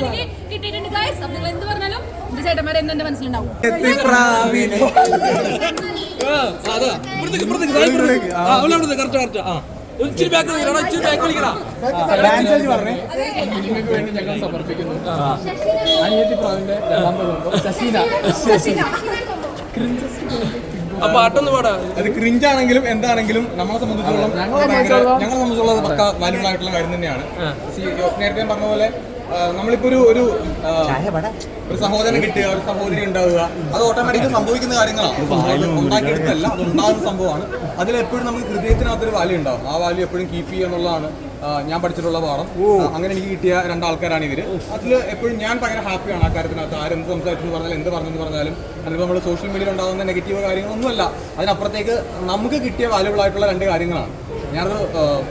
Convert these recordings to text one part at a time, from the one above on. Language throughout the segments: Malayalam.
എനിക്ക് കിട്ടിയിട്ടുണ്ട്. ഗൈസ് അപ്പൊ നിങ്ങൾ എന്ത് പറഞ്ഞാലും എന്റെ ചേട്ടന്മാരെ എന്ന് എന്റെ മനസ്സിലുണ്ടാവും. അതാ. ഇച്ചിരി ബാക്ക് ഇച്ചിരി ബാക്ക് നിങ്ങൾക്ക് വേണ്ടി ഞങ്ങൾ സമർപ്പിക്കുന്നു. അനിയത്തി പ്രാവിന്റെ രണ്ടാം പദം ശശീന ആ പാട്ടൊന്ന് പാടാ. അത് ക്രിഞ്ച് ആണെങ്കിലും എന്താണെങ്കിലും നമ്മളെ സംബന്ധിച്ചോളം ഞങ്ങളെ സംബന്ധിച്ചോളം സംബന്ധിച്ചുള്ള പക്ക വാല്യൂബിൾ ആയിട്ടുള്ള കാര്യം തന്നെയാണ്. നേരത്തെ പറഞ്ഞ പോലെ നമ്മളിപ്പോ ഒരു ഒരു സഹോദരനെ ഒരു സഹോദരൻ കിട്ടുക ഒരു സഹോദരി ഉണ്ടാവുക. അത് ഓട്ടോമാറ്റിക്കലി സംഭവിക്കുന്ന കാര്യങ്ങളാണ്. അത് ഉണ്ടാക്കിയെടുത്തല്ല അത് ഉണ്ടാകുന്ന സംഭവമാണ്. അതിൽ എപ്പോഴും നമുക്ക് ഹൃദയത്തിനകത്തൊരു വാല്യൂ ഉണ്ടാവും. ആ വാല്യൂ എപ്പോഴും കീപ്പ് ചെയ്യുക എന്നുള്ളതാണ് ഞാൻ പഠിച്ചിട്ടുള്ള പാഠം. ഓ. അങ്ങനെ എനിക്ക് കിട്ടിയ രണ്ടാൾക്കാരാണ് ഇവർ. അതിൽ എപ്പോഴും ഞാൻ ഭയങ്കര ഹാപ്പിയാണ് ആ കാര്യത്തിനകത്ത്. ആരെന്ത് സംസാരിച്ചു പറഞ്ഞാലും എന്ത് പറഞ്ഞെന്ന് പറഞ്ഞാലും അതിപ്പോൾ നമ്മൾ സോഷ്യൽ മീഡിയയിൽ ഉണ്ടാകുന്ന നെഗറ്റീവ് കാര്യങ്ങളൊന്നുമല്ല. അതിനപ്പുറത്തേക്ക് നമുക്ക് കിട്ടിയ വാല്യൂബിൾ ആയിട്ടുള്ള രണ്ട് കാര്യങ്ങളാണ്. ഞാനത്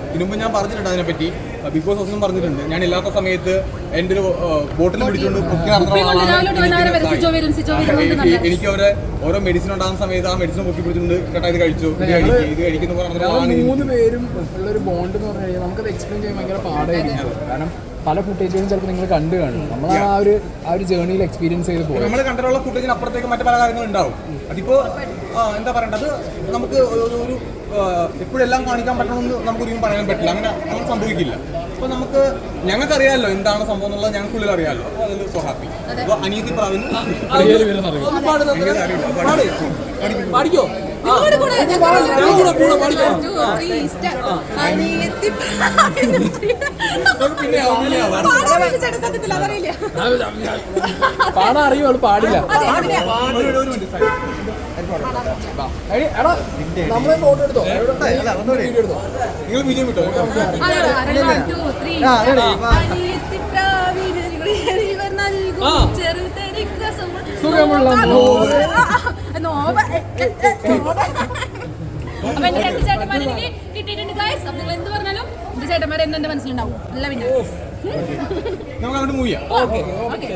ഇതിനുമ്പ് ഞാൻ പറഞ്ഞിട്ടുണ്ട് അതിനെപ്പറ്റി. ബിഗ് ബോസ് ഒന്നും പറഞ്ഞിട്ടുണ്ട് ഞാൻ ഇല്ലാത്ത സമയത്ത് എന്റെ ഒരു ബോട്ടിൽ പിടിച്ചുകൊണ്ട് പൊക്കി നടന്ന എനിക്ക് അവരെ ഓരോ മെഡിസിൻ ഉണ്ടാകുന്ന സമയത്ത് ആ മെഡിസിൻ പൊക്കി പിടിച്ചുകൊണ്ട് കേട്ടാ ഇത് കഴിച്ചു. ഇത് കഴിക്കും ഇത് കഴിക്കുന്നു പറഞ്ഞ മൂന്ന് പേരും ഉള്ള ഒരു ബോണ്ട് എന്ന് പറഞ്ഞു കഴിഞ്ഞാൽ നമുക്കത് എക്സ്പ്ലെയിൻ ചെയ്യാൻ ഭയങ്കര പാടായിരിക്കും. കാരണം പല ഫുട്ടേജുകളും ചിലപ്പോൾ നിങ്ങൾ കണ്ടു കാണും. നമ്മൾ ആ ഒരു ആ ഒരു ജേർണിയിൽ എക്സ്പീരിയൻസ് ചെയ്ത് പോകും നമ്മൾ കണ്ടിട്ടുള്ള ഫുട്ടേജിന് അപ്പുറത്തേക്ക് മറ്റു പല കാര്യങ്ങളും ഉണ്ടാവും. അതിപ്പോ ആ, എന്താ പറയണ്ടത് നമുക്ക് ഒരു എപ്പോഴെല്ലാം കാണിക്കാൻ പറ്റണമെന്ന് നമുക്ക് ഒരിക്കലും പറയാൻ പറ്റില്ല. അങ്ങനെ അങ്ങനെ സംഭവിക്കില്ല. അപ്പൊ നമുക്ക് ഞങ്ങൾക്കറിയാമല്ലോ എന്താണ് സംഭവം എന്നുള്ളത്. ഞങ്ങൾക്കുള്ളിൽ അറിയാമല്ലോ അപ്പൊ അതിൽ സോ ഹാപ്പി അപ്പൊ അനിയത്തി പ്രാവിന് പാടിക്കോ? പാടിക്കോ? പാടാൻ അറിയും അവൾ പാടില്ല? നമ്മളെ ഫോട്ടോ എടുത്തോ? വീഡിയോ എടുത്തോ? നിങ്ങൾ വിജയം. ചെറുതരിക്കസം. സുഖമുള്ള നോവ്. അപ്പൊ എന്റെ രണ്ട് ചേട്ടന്മാരെ എനിക്ക് കിട്ടിയിട്ടുണ്ട് ഗൈസ് അപ്പൊ നിങ്ങൾ എന്ത് പറഞ്ഞാലും എന്റെ ചേട്ടന്മാരെ എന്ന് മനസ്സിലുണ്ടാവും. അല്ല പിന്നെ. നമുക്ക് അങ്ങോട്ട് മൂവ് ചെയ്യാം. ഓക്കെ